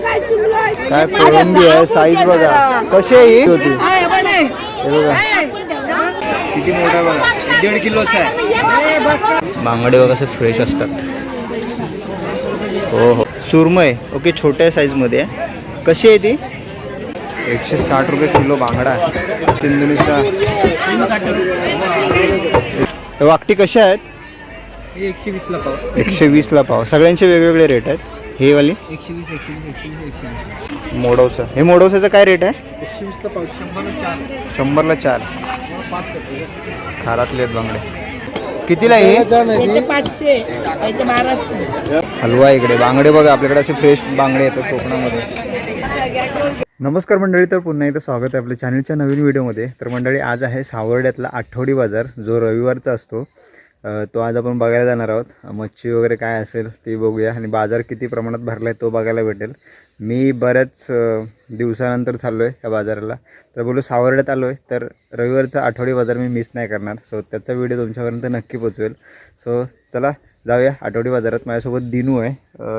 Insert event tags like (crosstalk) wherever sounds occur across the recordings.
काय कोळंबी आहे? साईज बघा. कशी आहे ही? होती हे बघा. किती मोठा आहे बघा. दीड किलोचा आहे. बांगडे बघा असे फ्रेश असतात. हो हो. सुरमय ओके छोट्या साईजमध्ये आहे. कशी आहे ती? एकशे साठ रुपये किलो बांगडा आहे. हे वाकटी कशा आहेत? एकशे वीस ला पाव. एकशे वीसला पाव. सगळ्यांचे वेगवेगळे रेट आहेत. हे वाली? एकशे वीस एकशे वीस एकशे वीस एकशे वीस. मोडवसा हे मोडवसाचं काय रेट आहे? एकशे चार. शंभरला चार. पाच करतो. खारातले आहेत बांगडे. कितीला आहे याचे पाचशे याचे बाराशे. हलवा आहे इकडे. बांगडे बघा आपल्याकडे असे फ्रेश बांगडे येतात कोकणामध्ये. नमस्कार मंडळी तर पुन्हा एकदा स्वागत आहे आपल्या चॅनलच्या नवीन व्हिडिओमध्ये तर मंडळी आज आहे सावर्ड्यातला आठवडी बाजार जो रविवारचा असतो. तो आज आपण बघायला जाणार आहोत. मच्छी वगैरे काय असेल ती बघूया. आणि बाजार किती प्रमाणात भरला आहे तो बघायला भेटेल. मी बऱ्याच दिवसानंतर चाललो आहे या बाजाराला. तर बोलू सावर्ड्यात आलो आहे तर रविवारचा आठवडी बाजार मी मिस नाही करणार. सो त्याचा व्हिडिओ तुमच्यापर्यंत नक्की पोचवेल सो चला जाऊया आठवडी बाजारात. माझ्यासोबत दिनू आहे.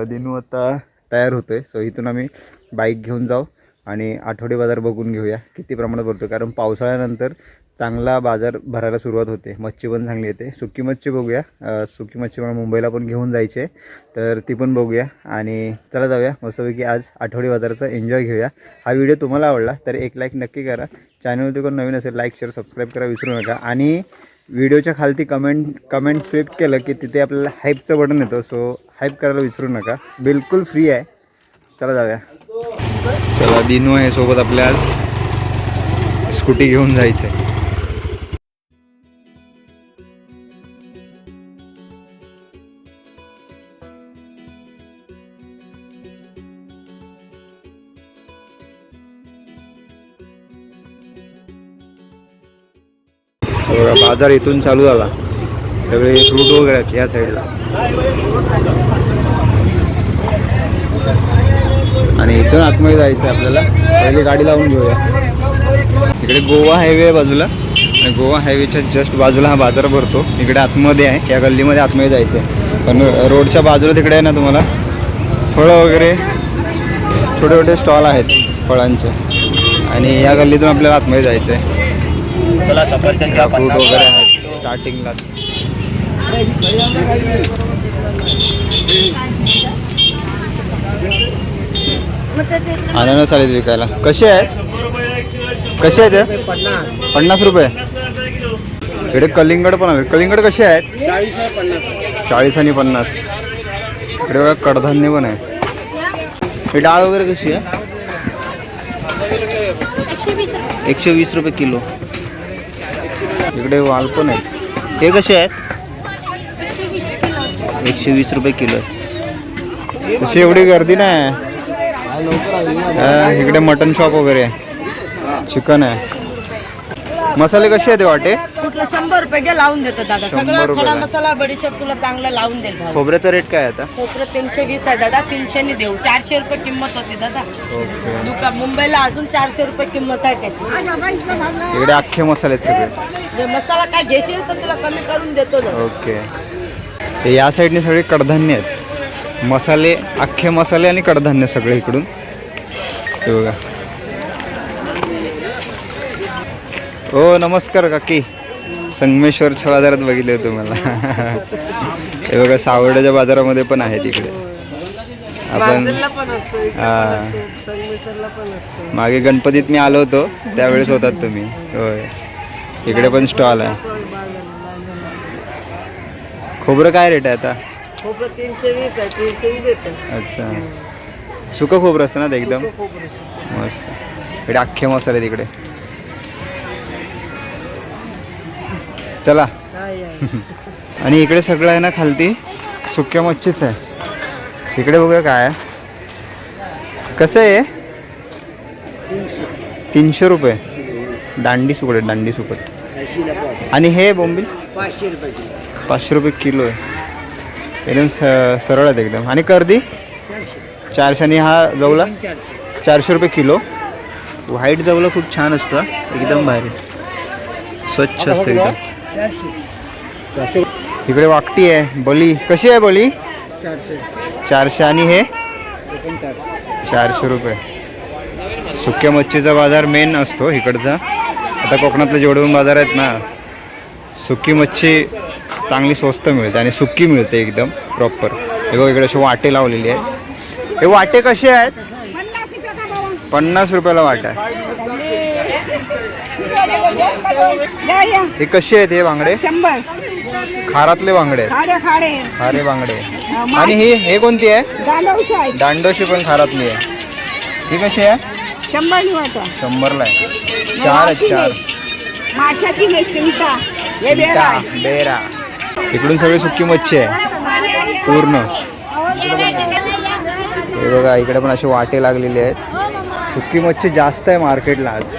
दिनू आता तयार होतो आहे सो इथून आम्ही बाईक घेऊन जाऊ आणि आठवडी बाजार बघून घेऊया किती प्रमाणात भरतो कारण पावसाळ्यानंतर चांगला बाजार भरायला सुरुवात होते. मच्छी पण चांगली येते. सुकी मच्छी बघूया. सुकी मच्छी मला मुंबईला पण घेऊन जायची आहे. तर ती पण बघूया. आणि चला जाऊया. मस्तपैकी आज आठवडी बाजाराचा एन्जॉय घेऊया. हा व्हिडिओ तुम्हाला आवडला तर एक लाईक नक्की करा. चॅनलवरती कोण नवीन असेल लाईक शेअर सबस्क्राईब करा विसरू नका. आणि व्हिडिओच्या खालती कमेंट कमेंट स्विप केलं की तिथे आपल्याला हाईपचं बटन येतं. सो हाईप करायला विसरू नका. बिलकुल फ्री आहे. चला जाऊया. चला दिनू आहे सोबत आपल्या आज. स्कूटी घेऊन जायचं आहे बघा बाजार इथून चालू झाला. सगळे फ्रूट वगैरे आहेत या साईडला आणि इथून आतमध्ये जायचं आहे आपल्याला. पहिली गाडी लावून घेऊया. इकडे गोवा हायवे आहे बाजूला. आणि गोवा हायवेच्या जस्ट बाजूला हा बाजार भरतो. इकडे आतमध्ये आहे. या गल्लीमध्ये आतमध्ये जायचं आहे. पण रोडच्या बाजूला तिकडे आहे ना तुम्हाला? फळं वगैरे. छोटे छोटे स्टॉल आहेत फळांचे. आणि या गल्लीतून आपल्याला आतमध्ये जायचं आहे. फ्रूट वगैरे आहेत. स्टार्टिंगलाच. अननस आलेत विकायला. कसे आहेत? कसे आहेत हे? पन्नास रुपये. इकडे कलिंगड पण आले कलिंगड कसे आहेत? चाळीस आणि पन्नास. इकडे बघा कडधान्य पण आहे ही डाळ वगैरे कशी आहे? एकशे वीस रुपये किलो. इकडे वाल पण आहेत. हे कसे आहेत? एकशे वीस रुपये किलो कशी एवढी गर्दी नाही इकडे मटन शॉप वगैरे आहे. चिकन आहे. मसाले कसे आहेत ते वाटे? कुठलं शंभर रुपये घे लावून देतो दादा. शंभर सगळा रुपये खडा का? मसाला बडीशेप तुला चांगला लावून देईल भाऊ. खोबऱ्याचा रेट काय आहे आता? खोबरं तीनशे वीस आहे दादा तीनशे नि देऊ. चारशे रुपये किंमत होती दादा. ओके. दुकान मुंबईला अजून चारशे रुपये किंमत आहे त्याची. इकडे अख्खे मसाले आहेत सगळे. जे मसाला काय घेशील तर तुला कमी करून देतो दादा. ओके. हे या साईडने सगळे कडधान्य आहेत. मसाले अख्खे मसाले आणि कडधान्य सगळे इकडून. हे बघा. हो नमस्कार काकी. संगमेश्वरच्या बाजारात बघितले तुम्हाला. (laughs) हे बघा सावर्ड्याच्या बाजारामध्ये पण आहेत इकडे आपण हा. मागे गणपतीत मी आलो होतो त्यावेळेस होतात तुम्ही. होय. इकडे पण स्टॉल आहे. खोबरं काय रेट आहे आता? खोबरं तीनशे वीस आहे तीनशे वीस अच्छा. सुकं खोबरं असतं ना ते एकदम? मस्त. इकडे अख्खे मसाले तिकडे. चला. (laughs) आणि इकडे सगळं आहे ना खालती? सुक्या मच्छीच आहे. इकडे बघूया काय आहे. कसं आहे तीनशे. रुपये. दांडी सुकट आहे दांडी सुकट. आणि हे बोंबील? पाचशे रुपये पाचशे रुपये किलो आहे. एकदम स सरळ आहेत एकदम. आणि कर्दी? चारशे. आणि हा जवला? चारशे. रुपये किलो. व्हाईट जवला खूप छान असतो. एकदम भारी. स्वच्छ असतं एकदम. चारशे. इकडे वाकटी आहे बली. कशी आहे बली? चारशे. चारशे आणि हे? चारशे रुपये. सुक्या मच्छीचा बाजार मेन असतो इकडचा. आता कोकणातले जेवढे बाजार आहेत ना सुकी मच्छी चांगली स्वस्त मिळते आणि सुकी मिळते एकदम प्रॉपर हे बघ इकडे असे वाटे लावलेले आहेत. हे वाटे कसे आहेत? पन्नास रुपयाला वाटा आहे. हे कसे आहेत हे बांगडे शंभर. खारातले बांगडे आहेत खाडे खाडे खारे बांगडे आणि ही हे कोणती आहे? आहेत दांडोशी पण खारातली आहे. ही कशी आहे? शंभर निवडतो शंभरला आहे. चार आहेत चार. माशा किलो शिमटा हे बेरा बेरा बेरा. इकडून सगळी सुकी मच्छी आहे. पूर्ण. हे बघा इकडे पण असे वाटे लागलेले आहेत. सुकी मच्छी जास्त आहे मार्केटला आज.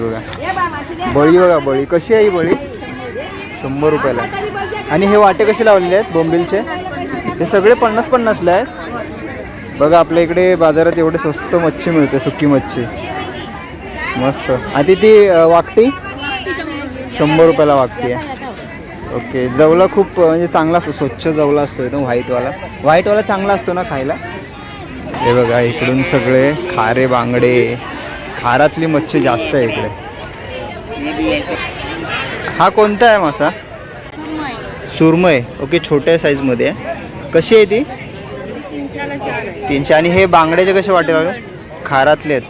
बघा. बळी बघा बळी. कशी आहे ही बळी? शंभर रुपयाला. आहे. आणि हे वाटे कसे लावलेले आहेत? बोंबिलचे? हे सगळे पन्नास पन्नासला आहेत. बघा आपल्या इकडे बाजारात एवढे स्वस्त मच्छी मिळते सुकी मच्छी. मस्त. आणि ती वाकटी? शंभर रुपयाला वागते ओके. जवला खूप म्हणजे चांगला असतो स्वच्छ जवला असतो एकदम व्हाईटवाला. व्हाईटवाला चांगला असतो ना खायला? हे बघा इकडून सगळे खारे बांगडे खारातली मच्छी जास्त आहे इकडे. हा कोणता आहे मासा? सुरमय ओके छोट्या साईजमध्ये आहे. कशी आहे ती? तीनशे. आणि हे बांगड्याचे कसे वाटेल लावले खारातले आहेत.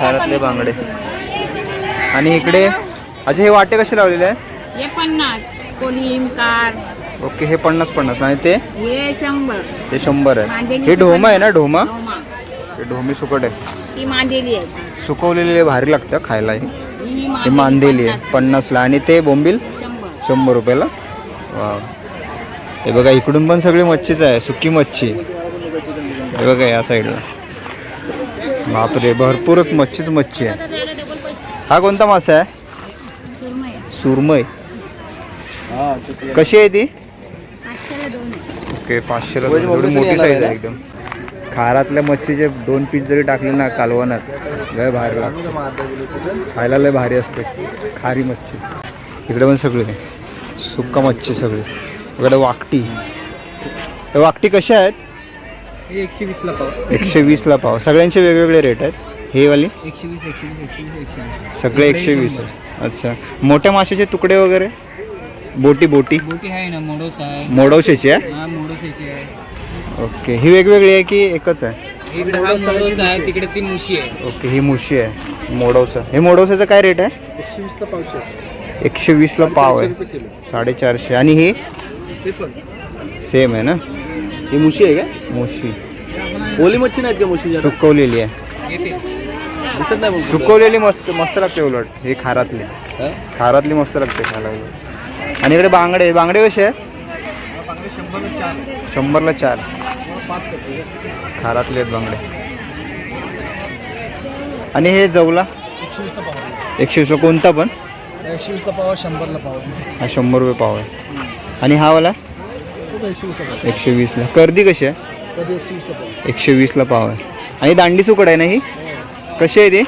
खारातले बांगडे. आणि इकडे? अच्छा हे वाटे कसे लावलेले हे पन्नास. कार. ओके हे पन्नास पन्नास. आणि ते? हे शंभर. ते शंभर आहे. हे ढोमा आहे ना ढोमा? ढोमा. हे ढोमी सुकट आहे. ती मांदेली आहे. सुकवलेले भारी लागतं खायला. हे ही हे मांदेली आहे पन्नासला आणि ते बोंबील शंभर. शंभर रुपयाला. वा हे बघा इकडून पण सगळी मच्छीच आहे सुकी मच्छी. हे बघा या साईडला. बापरे भरपूरच मच्छीच मच्छी आहे. हा कोणता मासा आहे? सुरमई. कशी आहे ती? ओके पाचशेला दोन. एवढी मोठी साईज आहे. एकदम. खारातल्या मच्छीचे दोन पीस जरी टाकले ना कालवणात लय भारी खायला लय भारी असते. खारी मच्छी. इकडे पण सगळे. सुक्का मच्छी सगळी. इकडे वाकटी. वाकटी कशा आहेत? एकशे वीसला पाव. एकशे वीसला पाव. सगळ्यांचे वेगवेगळे रेट आहेत. हे वाली? एकशे वीस एकशे वीस एकशे वीस एकशे वीस. सगळे एकशे वीस आहे. अच्छा. मोठ्या माशाचे तुकडे वगैरे? बोटी बोटी. बोटी आहे ना मोडोस आहे. मोडवशेची आहे? हा मोडोसाची आहे. ओके. ही वेगवेगळी आहे की एकच आहे? इकडे हा आहे तिकडे ती मुशी आहे. ओके ही मुशी आहे. मोडवसा हे मोडवसाचं काय रेट आहे? एकशे वीसला पावशे. एकशे वीसला पाव आहे. किलो. साडेचारशे. आणि ही? ते पण. सेम आहे ना? ही मुशी आहे का? मुशी. ओली मच्छी नाहीत का मुशी सुकवलेली आहे. येते. दिसत नाही मग. सुकवलेली मस्त मस्त लागते उलट. हे खारातली. खारातली मस्त लागते खायला उलट. आणि इकडे बांगडे बांगडे कसे आहे शंभर चार. शंभरला चार. खारातले आहेत बांगडे. आणि हे जवला? एकशे वीसला पाव एकशे वीसला कोणता पण? एकशे वीसला पाव शंभरला पाव हा शंभर रुपये पाव आहे. आणि हा वाला? एकशे वीसला पाव एकशे वीसला कर्दी कशी आहे? कधी एकशे वीसला पाव एकशे वीसला पाव आहे. आणि दांडी सुकड आहे ना ही? कशी आहे ती?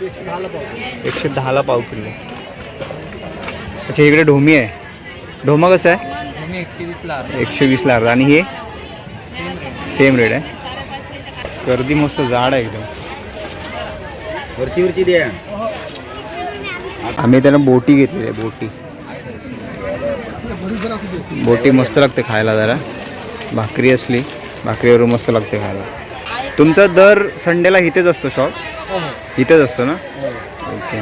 ते एकशे दहाला पाव एकशे दहाला पाव किलो. अच्छा इकडे ढोमी आहे. ढोमा कसं आहे? एकशे वीसला एकशे वीसला अर्धा. आणि हे? सेम रेट आहे. गर्दी मस्त जाड आहे एकदम. वरची वरची द्या आम्ही त्यांना बोटी घेतलेली आहे बोटी. बोटी मस्त लागते खायला जरा. भाकरी असली भाकरीवर मस्त लागते खायला. तुमचा दर संडेला इथेच असतो शॉप इथेच असतो ना? ओके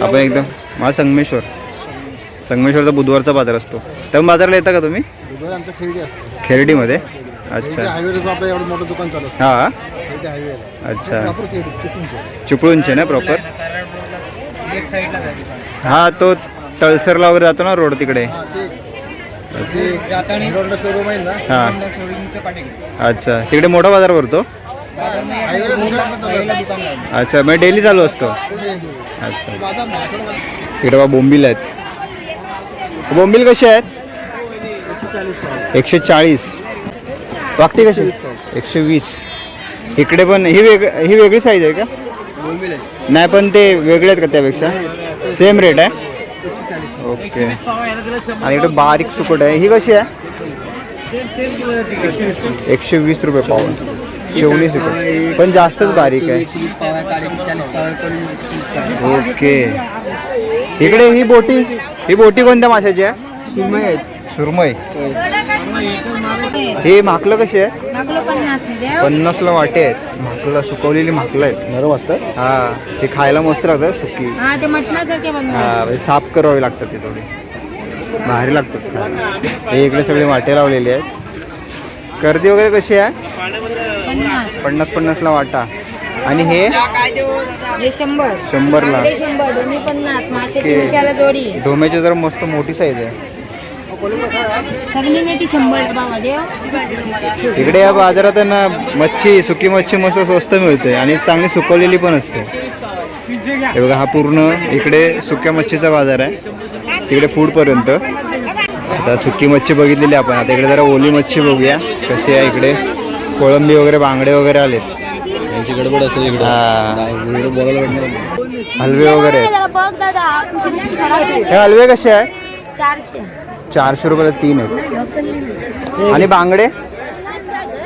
आपण एकदम माझा संगमेश्वर. संगमेश्वरचा बुधवारचा बाजार असतो. तर बाजारला येता का तुम्ही? आमचं खरेदी असतं. खेरडीमध्ये? अच्छा. हायवेवर आपलं एवढं मोठं दुकान चालू असतं. हां. इथे हायवेला अच्छा. चिपळूणचं. चिपळूणचे ना प्रॉपर एक साईडला जायचं हा तो तळसरला वगैरे जातो ना रोड तिकडे? हा तेच. ते जाताना रोडला शोरूम आहे ना? हां. होंडा शोरूमच्या पाठीकडे अच्छा. तिकडे मोठा बाजार भरतो? हायवेला दुकान लागलं. अच्छा मग डेली चालू असतो? अच्छा. बाजार नाही आठवडा इकडे बा बोंबील आहेत. बोंबील कसे आहेत? पाव. एकशे चाळीस वागते कशी? एकशे वीस. इकडे पण ही वेग ही वेगळी साईज आहे का? नाही पण ते वेगळे आहेत का त्यापेक्षा? सेम रेट आहे? ओके आणि इकडे बारीक सुकट आहे. ही कशी आहे? एकशे वीस रुपये पाव. आहे. चोवीस रुपये. पण जास्तच बारीक आहे. आहे. ओके इकडे ही बोटी? ही बोटी कोणत्या माशाची आहे? सुरमई आहेत सुरमई. हे माकलं कशी आहे? पन्नासला वाटे आहेत. माकलं सुकवलेली माकलं आहेत. नरम असतात? हा ते खायला मस्त लागतात सुकी. हा हा म्हणजे साफ करावी लागतात ते थोडी. भारी लागतात खायला. हे इकडे सगळे वाटे लावलेले आहेत. गर्दी वगैरे कशी आहे? पन्नास. पन्नास पन्नासला वाटा. आणि हे? हे शंभर. शंभरला. ओके. डोम्याची जरा मस्त मोठी साईज आहे. सगळी नाही ती शंभर बाबा देव इकडे या बाजारात आहे ना मच्छी सुकी मच्छी मस्त स्वस्त मिळते आणि चांगली सुकवलेली पण असते. हे बघा हा पूर्ण इकडे सुक्या मच्छीचा बाजार आहे. तिकडे फूडपर्यंत आता सुकी मच्छी बघितलेली आपण. आता इकडे जरा ओली मच्छी बघूया. कशी आहे इकडे? कोळंबी वगैरे बांगडे वगैरे आलेत. यांची गडबड असेल इकडे. हा. हलवे वगैरे हे हलवे कसे आहे चारशे. चारशे रुपयाला तीन आहेत. आणि बांगडे?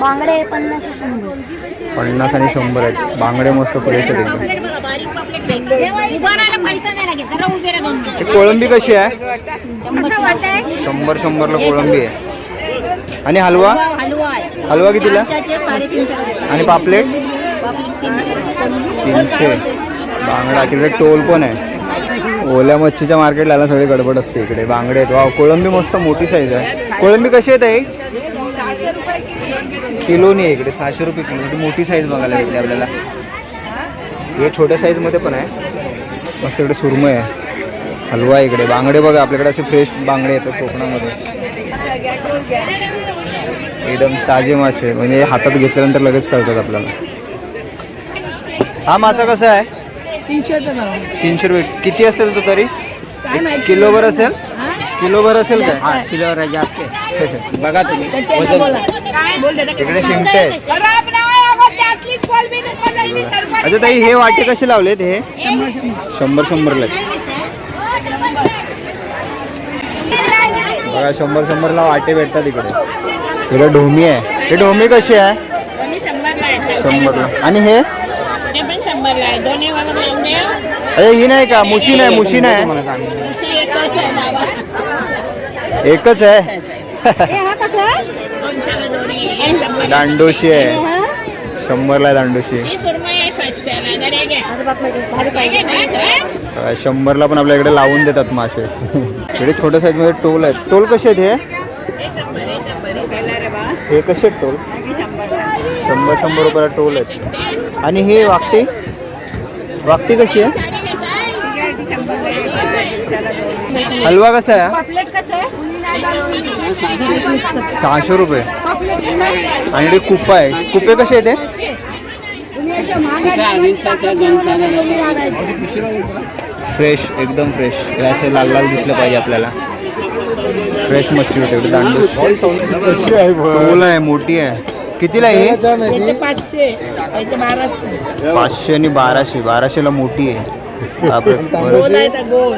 बांगडे पन्नास आणि शंभर. आहेत. बांगडे मस्त फ्रेश आहेत. ही कोळंबी कशी आहे? शंभर शंभर. शंभरला कोळंबी आहे. आणि हलवा? हलवा आहे. हलवा कितीला? आणि पापलेट? तीनशे. बांगडा तिकडे टोल पण आहे. ओल्या मच्छीच्या मार्केटला आला सगळी गडबड असते इकडे. बांगडे आहेत. वा कोळंबी मस्त मोठी साईज आहे. कोळंबी कशी आहे ताई? किलोनी आहे इकडे सहाशे रुपये किलो. मोठी साईज बघायला भेटली आपल्याला. हे छोट्या साईजमध्ये पण आहे. मस्त इकडे सुरमई आहे. हलवा आहे इकडे. बांगडे बघा आपल्याकडे असे फ्रेश बांगडे येतात कोकणामध्ये. एकदम ताजे मासे. म्हणजे हातात घेतल्यानंतर लगेच कळतात आपल्याला. हा मासा कसा आहे? तीनशे रुपये किती असेल तो तरी? किलोभर असेल? किलोभर असेल काय? किलोवर आहे जास्त. आहे. बघा तुम्ही. इकडे शिंगटे आहेत अच्छा ताई हे वाटे कसे लावलेत हे? शंभर शंभरला आहेत. बघा शंभर शंभरला वाटे भेटतात इकडे. इकडे ढोमी आहे. हे ढोमी कशी शंभरला आहे शंभरला. आणि हे? आहे. दोन्ही अरे ही नाही का? मुशी नाही मुशी नाही. उशी एकच आहे बाबा. एकच आहे? हा कसं दोनशेला जोडी आहे. शंभर दांडोशी आहे. शंभरला आहे दांडोशी ही सुरमई आहे सातशेला जरा घ्या भारी पाहिजे अ, शंभरला पण आपल्या इकडे लावून देतात मासे. इकडे छोट्या साईजमध्ये टोल आहेत. टोल कसे आहेत हे? हे कसे आहेत टोल? शंभर शंभर रुपयाला टोल आहेत. आणि हे वाकटी वाकटी कशी आहे? हलवा कसा आहे? पापलेट कसं आहे सहाशे रुपये. आणि ते कुप्पा आहे. कुपे कसे आहेत ते? फ्रेश एकदम फ्रेश हे असे लाल लाल दिसलं पाहिजे आपल्याला. फ्रेश मच्छी होते टोल आहे मोठी आहे. कितीला आहे ही? पाचशे बाराशे. पाचशे आणि बाराशे. बाराशेला मोठी आहे. (laughs) बापरे. गोल आहे तर गोल.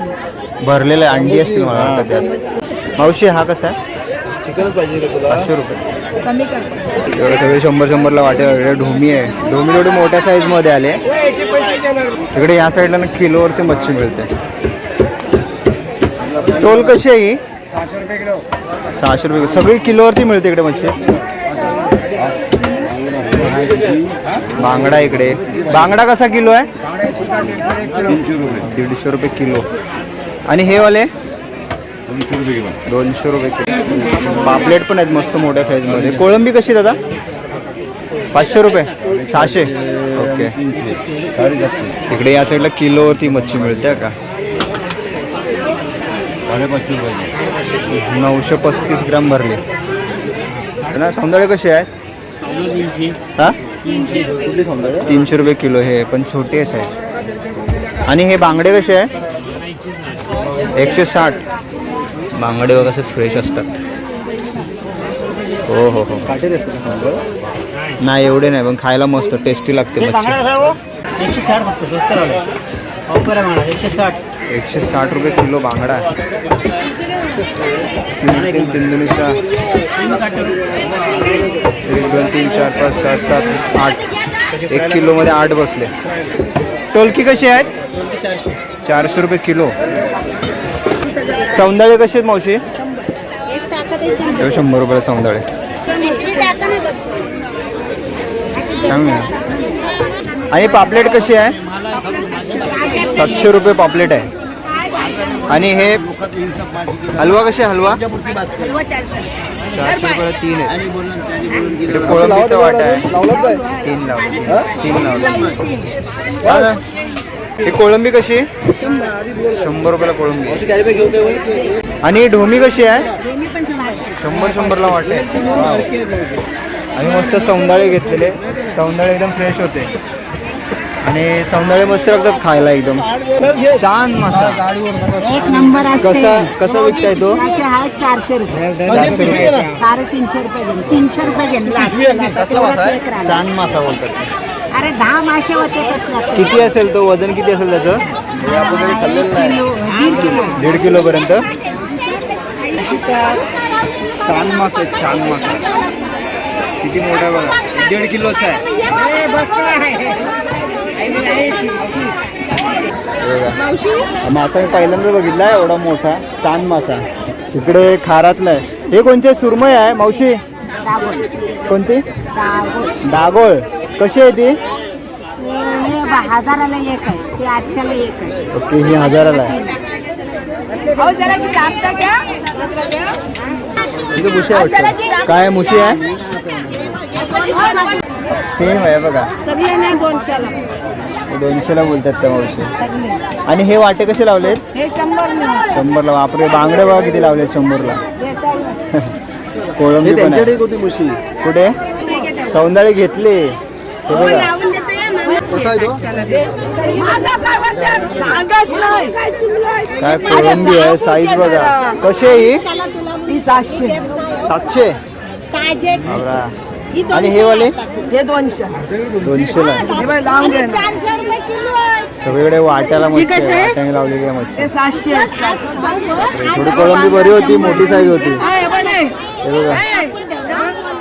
भरलेलं आहे अंडी असतील मला वाटतं त्यात. मावशी हा कसा आहे? चिकनच पाहिजे का तुला? पाचशे रुपये. कमी करतो एवढे सगळे शंभर शंभरला वाटे वगैरे ढोमी आहे. ढोमी थोडी मोठ्या साईजमध्ये आले इकडे या साईडला ना किलोवरती मच्छी मिळते. टोल कशी आहे ही? सहाशे रुपये किलो. सहाशे रुपये सगळी किलोवरती मिळते इकडे मच्छी. बांगडा इकडे. बांगडा कसा किलो आहे? दीडशे रुपये किलो. आणि हे वाले? दोनशे रुपये किलो. पापलेट पण आहेत मस्त मोठ्या साईजमध्ये कोळंबी कशी दादा? पाचशे रुपये. सहाशे. ओके. इकडे या साईडला किलोवरती मच्छी मिळते का? नऊशे पस्तीस ग्राम भरले. ना सौंदर्य कसे आहेत? हा? तीनशे रुपये किलो. हे पण छोटे आहे आणि हे बांगडे कसे आहे एकशे साठ. बांगडे वगैरे असे फ्रेश असतात. हो हो हो? नाही एवढे नाही पण खायला मस्त टेस्टी लागते मच्छी. एकशे साठ आहे मला एकशे साठ. एकशे साठ रुपये किलो बांगडा तीन तीन सहा. एक दोन तीन चार पाच सात सात आठ. एक किलोमध्ये आठ बसले. टोलकी कशी आहेत? चारशे रुपये किलो. सौंदाळे कसे आहेत मावशी? शंभर. रुपये सौंदाळे. आणि पापलेट कशी आहे? सातशे रुपये पापलेट आहे. आणि हे हलवा कसे हलवा? चारशे रुपये. तीन आहे इकडे कोळंबीचं वाटा आहे. तीन लावले तीन लावले हा. ही कोळंबी कशी? शंभर रुपयाला कोळंबी. आणि ढोमी कशी आहे? शंभर शंभरला वाटे आणि मस्त सौंदाळे घेतलेले. सौंदाळे एकदम फ्रेश होते. आणि सौंदाळे मस्त लागतात खायला एकदम. छान मासा एक नंबर कसा कसा विकताय तो? त्याचे आहेत चारशे रुपये. चारशे रुपये साडेतीनशे रुपये घेणे तीनशे रुपये घेणे कसला मासा आहे? छान मासा बोलतात. अरे दहा मासे होते. किती असेल तो? वजन किती असेल त्याचं? दीड किलो दीड किलो. दीड किलो पर्यंत छान मासा आहे छान मासा. किती मोठा आहे बघा. दीड किलोचा आहे. ए, बस काय? बघा. मासा मी पहिल्यांदा बघितला एवढा मोठा छान मासा. इकडे खारातला आहे. हे कोणते सुरमई आहे मावशी. कोणती. दागोळ. कशी आहे ती? हे हे हजाराला एक आहे ते आठशेला एक आहे. ओके ही हजाराला आहे. इथे मुशी आहे वाटतं. काय मुशी आहे? सेम आहे बघा. सगळे नाही दोनशेला. दोनशेला बोलतात त्या मावशी. आणि हे वाटे कसे लावलेत? हे शंभर शंभरला. बापरे बांगडे बघा किती लावलेत शंभरला. कोळंबी पण आहे. कुठे? सौंदाळे घेतले. हे बघा. काय कोळंबी आहे साईज बघा. कशी आहे ही? सातशे. सातशे? बाबरा. आणि हे वाले? हे दोनशे. दोनशेला आहे. चारशे रुपये किलो आहे. सगळीकडे वाट्याला मच्छी आहे? वाट्याने लावलेली आहे मच्छी. सातशे थोडी कोळंबी बरी होती मोठी साईज होती. हे बघा.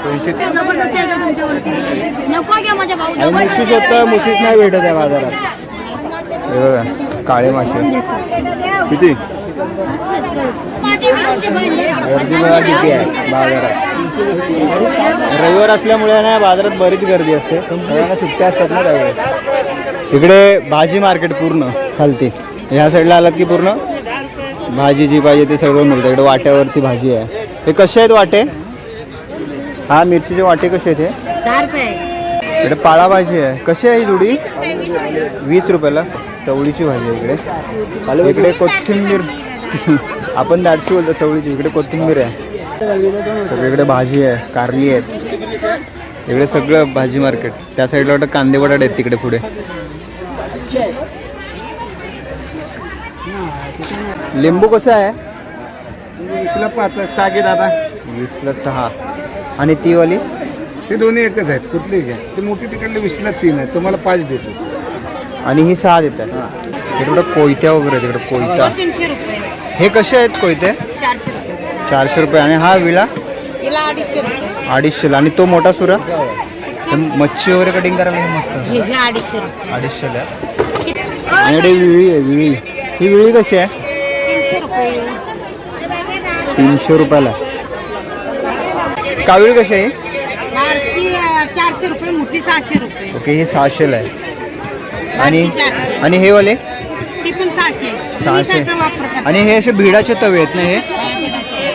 दोनशे नको घ्या माझ्या भाऊ. आणि मुशी स्वतः मुशीच नाही भेटत आहे बाजारात. हे बघा काळे मासे. किती? किती आहे बाजारात रविवार असल्यामुळे ना बाजारात बरीच गर्दी असते. सगळ्यांना सुट्ट्या असतात ना त्यावेळेस. इकडे भाजी मार्केट पूर्ण खालती ह्या साईडला आलात की पूर्ण? भाजी जी पाहिजे ते सगळं मिळतं. इकडे वाट्यावरती भाजी आहे. हे कसे आहेत वाटे? हा मिरचीचे वाटे कसे आहेत हे? इकडे पाळा भाजी आहे. कशी आहे ही जुडी? वीस रुपयाला. चवळीची भाजी आहे इकडे. इकडे कोथिंबीर (laughs) आपण दाटशी बोलतो चवळीची. इकडे कोथिंबीर आहे. सगळीकडे भाजी आहे कारली आहेत. इकडे सगळं भाजी मार्केट. त्या साईडला वाटतं कांदे बटाटे आहेत तिकडे पुढे. लिंबू कसं आहे? वीसला पाच सागे दादा. वीसला सहा. आणि ती वाली? ते दोन्ही एकच आहेत. कुठली घ्या ते मोठी तिकडले वीसला तीन आहेत तुम्हाला पाच देतो. आणि ही सहा देतात तिकडे कोयत्या वगैरे तिकडे कोयता. तीनशे रुपये. हे कसे आहेत कोयते? चारशे रुपये. चारशे रुपये. आणि हा विळा हिला अडीचशे रुपये. अडीचशेला आणि तो मोठा सुरा? तर मच्छी वगैरे कटिंग करायला हे मस्त असतं. हे अडीचशे रुपये. अडीचशेला आणि इकडे विळी आहे विळी. ही विळी कशी आहे? तीनशे रुपये. तीनशे रुपयाला. कावीळ कशी आहे अं, चारशे रुपये मोठी सहाशे रुपये. ओके ही सहाशेला आहे. आणि आणि हे वाले? सहाशे? आणि हे असे भिडाचे तवे आहेत ना हे?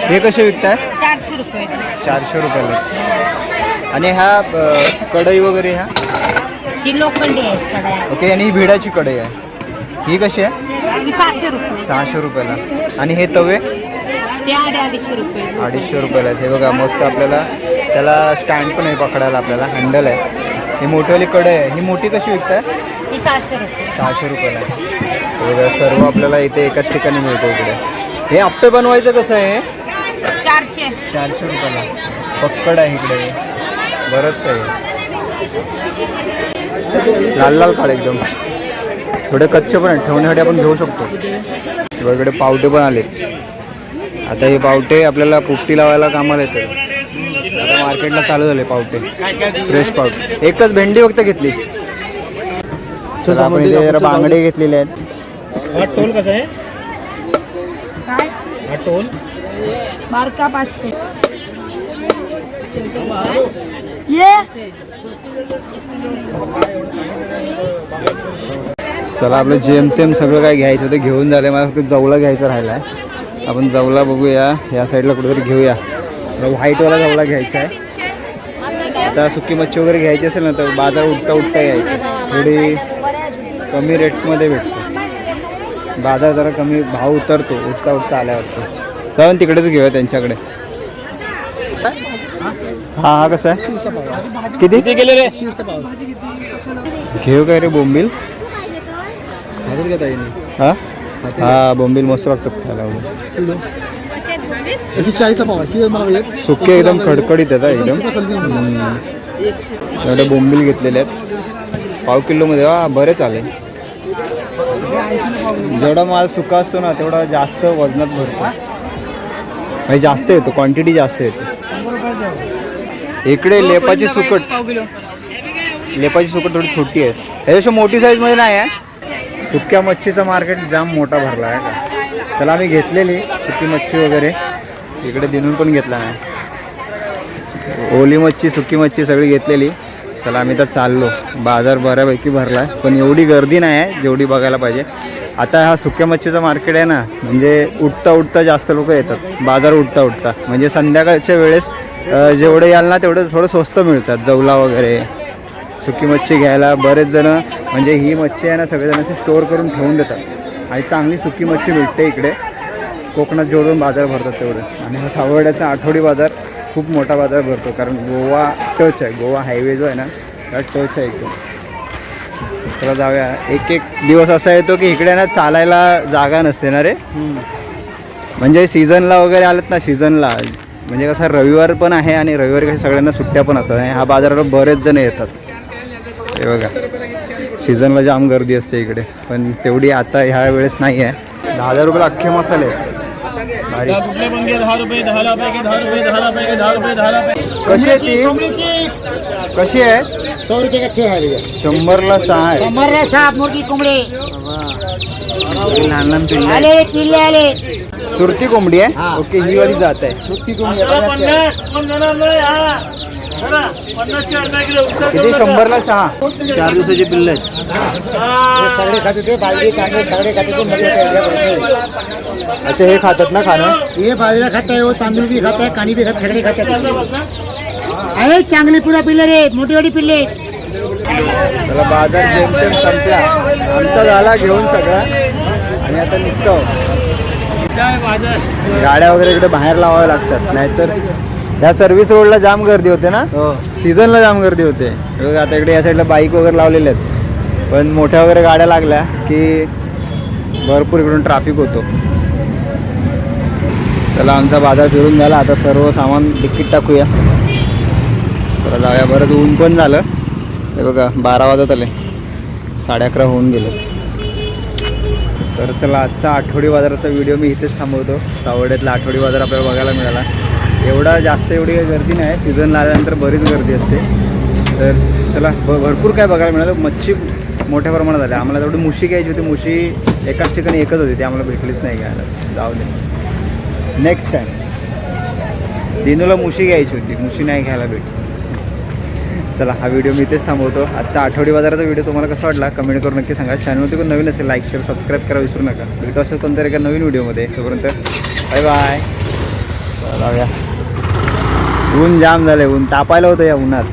हे कसे विकताय? चारशे रुपये. चारशे रुपयाला. आणि ह्या कढई वगैरे ह्या ही लोखंडी आहे कड्या ओके आणि ही भिडाची कढई आहे. ही कशी आहे? सहाशे रुपये. सहाशे रुपयाला. आणि हे तवे? अडीचशे रुपये. अडीचशे रुपयाला आहेत. हे बघा मस्त आपल्याला त्याला स्टँड पण आहे पकडायला आपल्याला हँडल आहे. ही मोठीवाली कढई आहे. ही मोठी कशी विकताय? सहाशे रुपये. सहाशे रुपयाला आहे. बघा सर्व आपल्याला इथे एकाच ठिकाणी मिळतं इकडे. हे आप्पे बनवायचं कसं आहे? चारशे. चारशे रुपयाला. पक्कड आहे इकडे. बरंच काही. लाल लाल काळ एकदम. थोडे कच्चे पण आहेत. ठेवण्यासाठी आपण घेऊ शकतो. इकडे पावटे पण आलेत. आता हे पावटे आपल्याला पुट्टी लावायला कामाला येतात. आता मार्केटला चालू झाले पावटे. फ्रेश पावटे. एकच भेंडी फक्त घेतली. आपण जरा बांगडे घेतलेले आहेत. हा टोल कसा आहे? काय? हा टोल? बारका पाचशे. ये. चला आपलं जेमतेम सगळं काय घ्यायचं होतं घेऊन झालं मला फक्त जवला घ्यायचं राहिला आहे आपण जवला बघूया. या साईडला कुठेतरी घेऊया. व्हाईटवाला जवला घ्यायचा आहे. आता सुकी मच्छी वगैरे घ्यायची असेल ना तर बाजार उठता उठता यायची. थोडी कमी रेटमध्ये भेटतो. बाजार जरा कमी भाव उतरतो उठता उठता आल्यावर चला तिकडेच घेऊया त्यांच्याकडे. हा हा कसा आहे? किती? किती गेले रे? घेऊ काय रे बोंबील? हा? हा बोंबील मस्त लागतात खायला सुके एकदम खडखडीत आहेत हा एकदम. एवढे बोंबील घेतलेले आहेत. पाव किलोमध्ये हा बरेच आले. जेवढा माल सुका असतो ना तेवढा जास्त वजनात भरतो. म्हणजे जास्त येतो क्वांटिटी जास्त येते. इकडे लेपाची सुकट. लेपाची सुकट थोडी छोटी आहे. ह्याच्यापेक्षा मोठी साईजमध्ये नाही आहे. सुक्या मच्छीचा मार्केट जाम मोठा भरला आहे. का चला आम्ही घेतलेली सुकी मच्छी वगैरे. इकडे दिनून पण घेतला नाही. ओली मच्छी सुकी मच्छी सगळी घेतलेली. चला आम्ही तर चाललो. बाजार बऱ्यापैकी भरला आहे. पण एवढी गर्दी नाही आहे जेवढी बघायला पाहिजे. आता हा सुक्या मच्छीचा मार्केट आहे ना म्हणजे उठता उठता जास्त लोक येतात. बाजार उठता उठता. म्हणजे संध्याकाळच्या वेळेस जेवढं जेवढे याल ना तेवढं थोडं स्वस्त मिळतात. जवला वगैरे सुकी मच्छी घ्यायला बरेच जण म्हणजे ही मच्छी आहे ना सगळेजण असे स्टोअर करून ठेवून देतात. आणि चांगली सुकी मच्छी मिळते इकडे. कोकणात जेवढून बाजार भरतात तेवढं. आणि हा सावर्ड्याचा आठवडी बाजार खूप मोठा बाजार भरतो. कारण गोवा टच आहे. गोवा हायवे जो आहे ना त्या टच आहे इकडे चला जाऊया. एक एक दिवस असा येतो की इकडे ना चालायला जागा नसते ना रे. म्हणजे सीझनला वगैरे आलेत ना सीझनला. म्हणजे कसं रविवार पण आहे आणि रविवारी कसं सगळ्यांना सुट्ट्या पण असतात आणि हा बाजाराला बरेच जण येतात. हे बघा. सीझनला जाम गर्दी असते इकडे. पण तेवढी आता ह्या वेळेस नाही आहे दहा हजार रुपये अख्खे मसाले. कुठले पण दहा रुपये दहा रुपये दहा रुपये दहा रुपये दहा रुपये दहा रुपये कशी आहे ती कशी आहे? सौ रुपये का छे आहे शंभरला सहा आहे. मर्रे साप मुर्गी कोंबडी। लहान लहान पिल्ले आले पिल्ले आले। सुरती कोंबडी आहे? ओके ही वाली जात आहे. सुट्टी तुम्ही पन्नास पण देणार नाही हा. चला, पन्नासचे अर्धा किलो. उचल किती? शंभरला सहा. चार दिवसाची पिल्ले आहेत. सगळे खाते ते बाजरी कांदे सगळे खाते ते मध्ये अच्छा हे खातात ना खाणं? हे बाजरा खाता है वो तांदूळ भी खाता है कानी भी खाता सगळे खाते अरे चांगली पुरा पिल्ले रे मोठी मोठी पिल्ले. त्याला बाजार जेमतेम संपला. आमचा झाला घेऊन सगळा. आणि आता निघतो. गाड्या वगैरे इकडे बाहेर लावाव्या लागतात. नाहीतर ह्या सर्व्हिस रोडला जाम गर्दी होते ना? सीझनला जाम गर्दी होते. हे बघा आता इकडे या साईडला बाईक वगैरे लावलेल्या आहेत. पण मोठ्या वगैरे गाड्या लागल्या की भरपूर इकडून ट्रॅफिक होतो. चला आमचा बाजार फिरून झाला. आता सर्व सामान तिकीट टाकूया. चला जाऊया. बरंच ऊन पण झालं. हे बघा बारा वाजत आले. साडे अकरा होऊन गेलं. तर चला आजचा आठवडी बाजाराचा व्हिडिओ मी इथेच थांबवतो. सावड्यातला आठवडी बाजार आपल्याला बघायला मिळाला. एवढा जास्त एवढी गर्दी नाही. सीझन आल्यानंतर बरीच गर्दी असते. तर चला भ भरपूर काय बघायला मिळालं. मच्छी मोठ्या प्रमाणात आल्या. आम्हाला तेवढी मुशी घ्यायची होती. मुशी एकाच ठिकाणी एकच होती. ती आम्हाला भेटलीच नाही घ्यायला. जाऊ दे. नेक्स्ट टाईम दिनूला मुशी घ्यायची होती. मुशी नाही घ्यायला भेटली. चला हा व्हिडिओ मी इथेच थांबवतो. आजचा आठवडी बाजाराचा व्हिडिओ तुम्हाला कसा वाटला? कमेंट करून नक्की सांगा. चॅनलवरती कोण नवीन असेल लाईक शेअर सबस्क्राईब करा विसरू नका. भेटू असेल कोणत्या एका नवीन व्हिडिओमध्ये तोपर्यंत बाय बाय ऊन जाम झालं ऊन तापायला होतं या उन्हात.